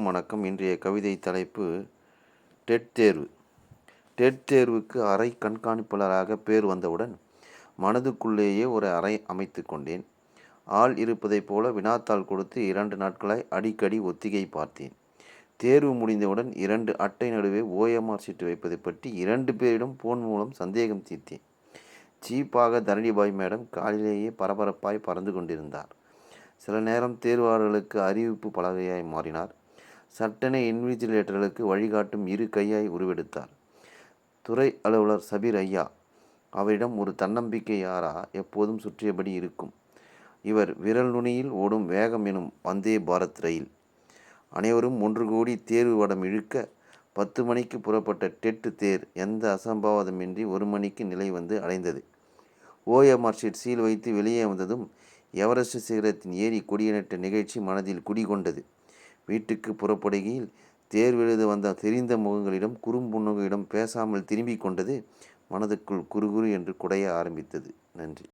வணக்கம். இன்றைய கவிதை தலைப்பு டெட் தேர்வு டெட் தேர்வுக்கு அறை கண்காணிப்பாளராக பேர் வந்தவுடன் மனதுக்குள்ளேயே ஒரு அறை அமைத்து கொண்டேன். ஆள் இருப்பதைப் போல வினாத்தாள் கொடுத்து இரண்டு நாட்களாய் அடிக்கடி ஒத்திகை பார்த்தேன். தேர்வு முடிந்தவுடன் இரண்டு அட்டை நடுவே ஓஎம்ஆர் சீட்டு வைப்பதை பற்றி இரண்டு பேரிடம் ஃபோன் மூலம் சந்தேகம் தீர்த்தேன். சீப்பாக தரணிபாய் மேடம் காலையிலேயே பரபரப்பாய் பறந்து கொண்டிருந்தார். சில நேரம் தேர்வாளர்களுக்கு அறிவிப்பு பலகையாய் மாறினார். சட்டென இன்விஜிலேட்டர்களுக்கு வழிகாட்டும் இரு கையாய் உருவெடுத்தார். துறை அலுவலர் சபீர் ஐயா அவரிடம் ஒரு தன்னம்பிக்கை யாரா? எப்போதும் சுற்றியபடி இருக்கும். இவர் விரல் நுனியில் ஓடும் வேகம் எனும் வந்தே பாரத் ரயில். அனைவரும் ஒன்று கூடி தேர்வு வடம் இழுக்க பத்து மணிக்கு புறப்பட்ட டெட்டு தேர் எந்த அசம்பாவிதமின்றி ஒரு மணிக்கு நிலை வந்து அடைந்தது. ஓஎம்ஆர் ஷீட் சீல் வைத்து வெளியே வந்ததும் எவரெஸ்ட் சிகரத்தின் ஏறி கொடியனட்ட நிகழ்ச்சி மனதில் குடிகொண்டது. வீட்டுக்கு புறப்படுகையில் தேர்வெழுத வந்த தெரிந்த முகங்களிடம் குறும்புன்னகையிடம் பேசாமல் திரும்பிக் கொண்டது மனதுக்குள் குறுகுறு என்று குடைய ஆரம்பித்தது. நன்றி.